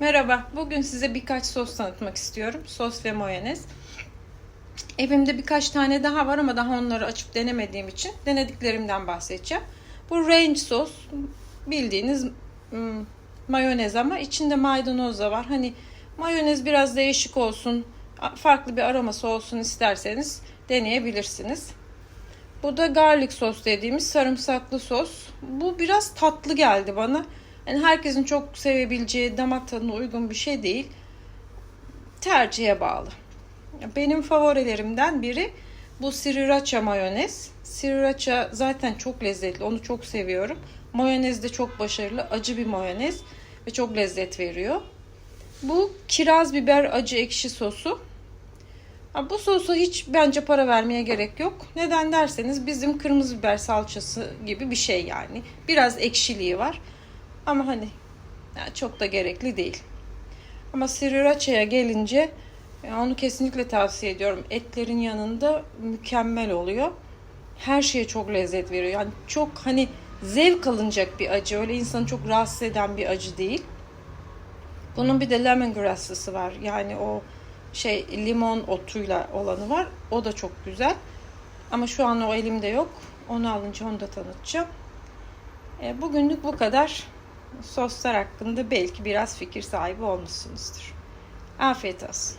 Merhaba, bugün size birkaç sos tanıtmak istiyorum. Sos ve mayonez. Evimde birkaç tane daha var ama daha onları açıp denemediğim için denediklerimden bahsedeceğim. Bu range sos bildiğiniz ım, mayonez ama içinde maydanoz da var. Hani mayonez biraz değişik olsun, farklı bir aroması olsun isterseniz deneyebilirsiniz. Bu da garlic sos dediğimiz sarımsaklı sos. Bu biraz tatlı geldi bana. Yani herkesin çok sevebileceği, damak tadına uygun bir şey değil. Tercihe bağlı. Benim favorilerimden biri bu sriracha mayonez. Sriracha zaten çok lezzetli. Onu çok seviyorum. Mayonez de çok başarılı. Acı bir mayonez ve çok lezzet veriyor. Bu kiraz biber acı ekşi sosu. Bu sosa hiç bence para vermeye gerek yok. Neden derseniz bizim kırmızı biber salçası gibi bir şey yani. Biraz ekşiliği var. Ama hani yani çok da gerekli değil. Ama sriracha'ya gelince yani onu kesinlikle tavsiye ediyorum. Etlerin yanında mükemmel oluyor. Her şeye çok lezzet veriyor. Yani çok hani zevk alınacak bir acı. Öyle insanı çok rahatsız eden bir acı değil. Bunun bir de lemongrass'lısı var. Yani o şey limon otuyla olanı var. O da çok güzel. Ama şu an o elimde yok. Onu alınca onu da tanıtacağım. E, bugünlük bu kadar. Soslar hakkında belki biraz fikir sahibi olmuşsunuzdur. Afiyet olsun.